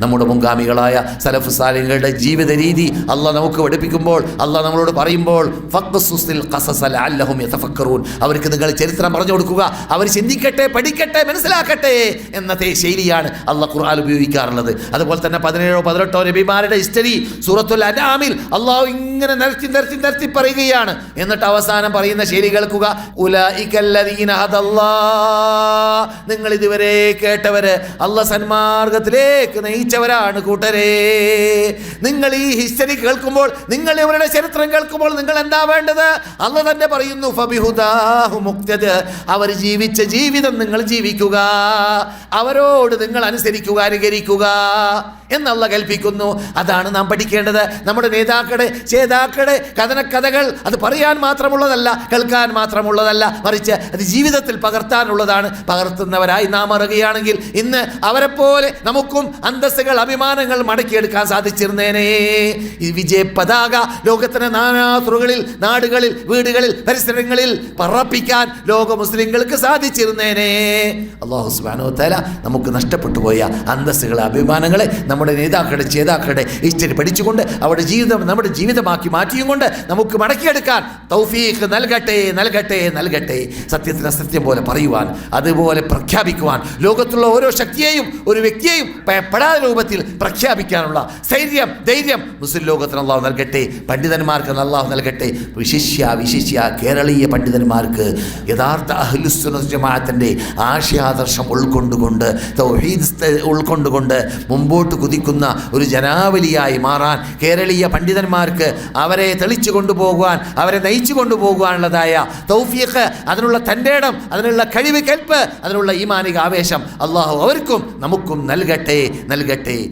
നമ്മുടെ മുൻഗാമികളായ സലഫ് സാലിങ്ങളുടെ ജീവിത രീതി അള്ളാഹ് നമുക്ക് പഠിപ്പിക്കുമ്പോൾ അള്ളാഹ് നമ്മളോട് പറയുമ്പോൾ അവർക്ക് നിങ്ങൾ ചരിത്രം പറഞ്ഞു കൊടുക്കുക. അവർ ചിന്തിക്കട്ടെ പഠിക്കട്ടെ മനസ്സിലാക്കട്ടെ എന്നത്തെ ശൈലിയാണ് അള്ളാഹ് ഖുർആൻ ഉപയോഗിക്കാറുള്ളത്. അതുപോലെ തന്നെ പതിനേഴോ പതിനെട്ടോ നബിമാരുടെ ഹിസ്റ്ററി സൂറത്തുൽ അനാമിൽ അള്ളാഹു ഇങ്ങനെ നിരത്തി നിരത്തി നിരത്തി പറയുകയാണ്. എന്നിട്ട് അവസാനം പറയുന്ന ശൈലി കേൾക്കുക. നിങ്ങൾ ഇതുവരെ കേട്ടവര് അള്ള സന്മാർഗത്തിലേക്ക് നയിച്ചവരാണ് കൂട്ടരെ. നിങ്ങൾ ഈ ഹിസ്റ്ററി കേൾക്കുമ്പോൾ നിങ്ങൾ ഇവരുടെ ചരിത്രം കേൾക്കുമ്പോൾ നിങ്ങൾ എന്താ വേണ്ടത്? അന്ന് തന്നെ പറയുന്നു ഫബിഹുദാഹുമുക്തത് അവർ ജീവിച്ച ജീവിതം നിങ്ങൾ ജീവിക്കുക. അവരോട് നിങ്ങൾ അനുസരിക്കുക അനുകരിക്കുക എന്നല്ല കൽപ്പിക്കുന്നു. അതാണ് നാം പഠിക്കേണ്ടത്. നമ്മുടെ നേതാക്കളുടെ ചേതാക്കളുടെ കഥനക്കഥകൾ അത് പറയാൻ മാത്രമുള്ളതല്ല കേൾക്കാൻ മാത്രമുള്ളതല്ല. മറിച്ച് അത് ജീവിതത്തിൽ പകർത്താനുള്ളതാണ്. പകർത്തുന്നവരായി നാം അറിയുകയാണെങ്കിൽ ഇന്ന് അവരെപ്പോലെ നമുക്കും അന്തസ്സുകൾ അഭിമാനങ്ങൾ മടക്കിയെടുക്കാൻ സാധിച്ചിരുന്നേനെ. ഈ വിജയ പതാക ലോകത്തിന് നാനാതുറകളിൽ നാടുകളിൽ വീടുകളിൽ പരിസരങ്ങളിൽ പറപ്പിക്കാൻ ലോക മുസ്ലിങ്ങൾക്ക് സാധിച്ചിരുന്നേനെ. അള്ളാഹു സുബാനോ തല നമുക്ക് നഷ്ടപ്പെട്ടു പോയ അന്തസ്സുകളെ അഭിമാനങ്ങളെ നമ്മുടെ നേതാക്കളുടെ ചേതാക്കളുടെ ഹിസ്റ്ററി പഠിച്ചുകൊണ്ട് അവരുടെ ജീവിതം നമ്മുടെ ജീവിതമാക്കി മാറ്റിയും കൊണ്ട് നമുക്ക് മടക്കിയെടുക്കാൻ തൗഫീഖ് നൽകട്ടെ നൽകട്ടെ നൽകട്ടെ. സത്യത്തിന് അസത്യം പോലെ പറയുവാൻ അതുപോലെ പ്രഖ്യാപിക്കുവാൻ ലോകത്തുള്ള ഓരോ ശക്തിയെയും ഒരു വ്യക്തിയെയും ഭയപ്പെടാതെ രൂപത്തിൽ പ്രഖ്യാപിക്കാനുള്ള സ്ഥൈര്യം ധൈര്യം മുസ്ലിം ലോകത്തിന് അള്ളാഹു നൽകട്ടെ പണ്ഡിതന്മാർക്ക് അള്ളാഹു നൽകട്ടെ. വിശിഷ്യ വിശിഷ്യ കേരളീയ പണ്ഡിതന്മാർക്ക് യഥാർത്ഥ അഹ്ലുസ്വനജമാഅത്തിന്റെ ആശയാദർശം ഉൾക്കൊണ്ടുകൊണ്ട് തൗഹീദ് ഉൾക്കൊണ്ടുകൊണ്ട് മുമ്പോട്ട് കുതിക്കുന്ന ഒരു ജനാവലിയായി മാറാൻ കേരളീയ പണ്ഡിതന്മാർക്ക് അവരെ തെളിച്ചു കൊണ്ടുപോകുവാൻ അവരെ നയിച്ചു കൊണ്ടുപോകുവാനുള്ളതായ തൗഫീഖ് അതിനുള്ള തന്റെ ഇടം അതിനുള്ള കഴിവ് കൽപ്പ് അതിനുള്ള ഈമാനിക ആവേശം അള്ളാഹു അവർക്കും നമുക്കും നൽകട്ടെ നൽകട്ടെ. உலகத்தை